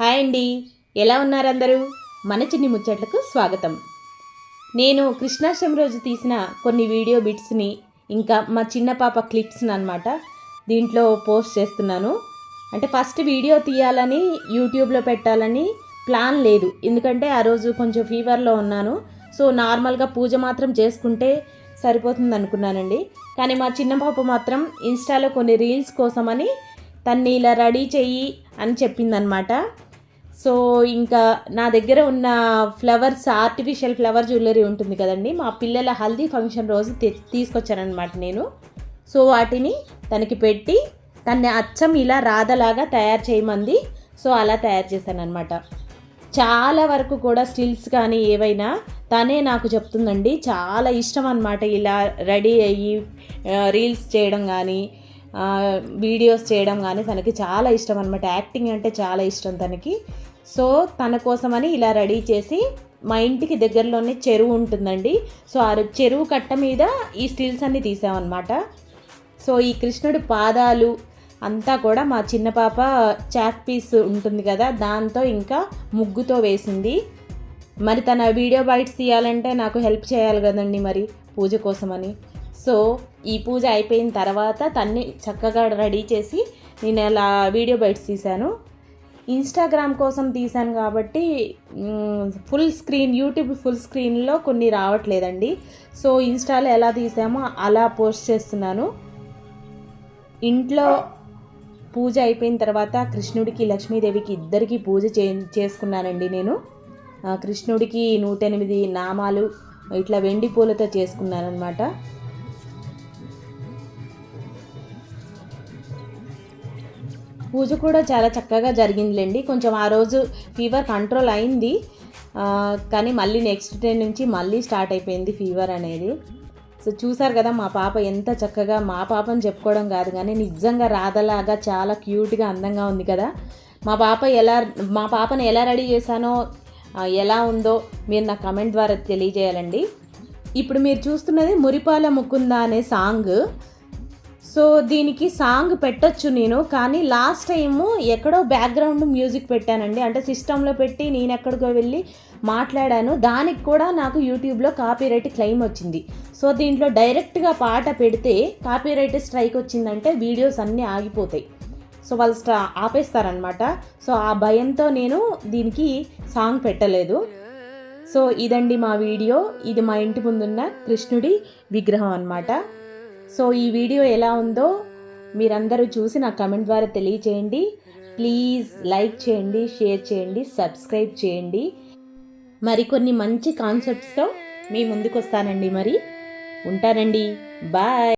Hi అండి. ఎలా ఉన్నారందరూ? మన చిన్ని ముచ్చట్లకు స్వాగతం. నేను కృష్ణాష్టమి రోజు తీసిన కొన్ని వీడియో బిట్స్ని ఇంకా మా చిన్న పాప క్లిప్స్ని అనమాట దీంట్లో పోస్ట్ చేస్తున్నాను. అంటే ఫస్ట్ వీడియో తీయాలని యూట్యూబ్లో పెట్టాలని ప్లాన్ లేదు. ఎందుకంటే ఆ రోజు కొంచెం ఫీవర్లో ఉన్నాను. సో నార్మల్గా పూజ మాత్రం చేసుకుంటే సరిపోతుంది అనుకున్నానండి. కానీ మా చిన్న పాప మాత్రం ఇన్స్టాలో కొన్ని రీల్స్ కోసమని తన్ని ఇలా రెడీ చెయ్యి అని చెప్పిందనమాట సో ఇంకా నా దగ్గర ఉన్న ఫ్లవర్స్ ఆర్టిఫిషియల్ ఫ్లవర్ జ్యువెలరీ ఉంటుంది కదండి. మా పిల్లల హల్దీ ఫంక్షన్ రోజు తీ- తీసుకొచ్చానమాట నేను. సో వాటిని తనకి పెట్టి తన్ని అచ్చం ఇలా రాధలాగా తయారు చేయమంది. సో అలా తయారు చేశాను అనమాట చాలా వరకు కూడా స్టిల్స్ కానీ ఏవైనా తనే నాకు చెప్తుందండి. చాలా ఇష్టం అనమాట ఇలా రెడీ అయ్యి రీల్స్ చేయడం కానీ వీడియోస్ చేయడం కానీ తనకి చాలా ఇష్టం అనమాట యాక్టింగ్ అంటే చాలా ఇష్టం తనకి. సో తన కోసమని ఇలా రెడీ చేసి మా ఇంటికి దగ్గరలోనే చెరువు ఉంటుందండి. సో ఆ చెరువు కట్ట మీద ఈ స్టిల్స్ అన్ని తీసామన్నమాట. సో ఈ కృష్ణుడి పాదాలు అంతా కూడా మా చిన్న పాప చాక్ పీస్ ఉంటుంది కదా దాంతో ఇంకా ముగ్గుతో వేసింది. మరి తన వీడియో బైట్స్ తీయాలంటే నాకు హెల్ప్ చేయాలి కదండి మరి పూజ కోసమని. సో ఈ పూజ అయిపోయిన తర్వాత తన్ని చక్కగా రెడీ చేసి నేను అలా వీడియో బైట్స్ తీశాను. ఇన్స్టాగ్రామ్ కోసం తీశాను కాబట్టి ఫుల్ స్క్రీన్ యూట్యూబ్ ఫుల్ స్క్రీన్లో కొన్ని రావట్లేదండి. సో ఇన్స్టాలో ఎలా తీసామో అలా పోస్ట్ చేస్తున్నాను. ఇంట్లో పూజ అయిపోయిన తర్వాత కృష్ణుడికి లక్ష్మీదేవికి ఇద్దరికి పూజ చే చేసుకున్నానండి నేను. కృష్ణుడికి నూట ఎనిమిది నామాలు ఇట్లా వెండి పూలతో చేసుకున్నానమాట పూజ కూడా చాలా చక్కగా జరిగిందిలేండి. కొంచెం ఆ రోజు ఫీవర్ కంట్రోల్ అయింది. కానీ మళ్ళీ నెక్స్ట్ డే నుంచి మళ్ళీ స్టార్ట్ అయిపోయింది ఫీవర్ అనేది. సో చూసారు కదా మా పాప ఎంత చక్కగా మా పాపని చెప్పుకోవడం కాదు కానీ నిజంగా రాధలాగా చాలా క్యూట్గా అందంగా ఉంది కదా. మా పాప ఎలా మా పాపను ఎలా రెడీ చేశానో ఎలా ఉందో మీరు నా కమెంట్ ద్వారా తెలియజేయాలండి. ఇప్పుడు మీరు చూస్తున్నది మురిపాల ముకుంద అనే సాంగ్ సో దీనికి సాంగ్ పెట్టొచ్చు నేను కానీ లాస్ట్ టైము ఎక్కడో బ్యాక్గ్రౌండ్ మ్యూజిక్ పెట్టానండి. అంటే సిస్టంలో పెట్టి నేను ఎక్కడికో వెళ్ళి మాట్లాడాను. దానికి కూడా నాకు యూట్యూబ్లో కాపీరైట్ క్లెయిమ్ వచ్చింది. సో దీంట్లో డైరెక్ట్గా పాట పెడితే కాపీరైట్ స్ట్రైక్ వచ్చిందంటే వీడియోస్ అన్నీ ఆగిపోతాయి. సో వాళ్ళు స్టా ఆపేస్తారనమాట సో ఆ భయంతో నేను దీనికి సాంగ్ పెట్టలేదు. సో ఇదండి మా వీడియో. ఇది మా ఇంటి ముందున్న కృష్ణుడి విగ్రహం అనమాట సో ఈ వీడియో ఎలా ఉందో మీరందరూ చూసి నా కమెంట్ ద్వారా తెలియచేయండి. ప్లీజ్ లైక్ చేయండి షేర్ చేయండి సబ్స్క్రైబ్ చేయండి. మరికొన్ని మంచి కాన్సెప్ట్స్తో మీ ముందుకు వస్తానండి మరి. ఉంటానండి. బాయ్.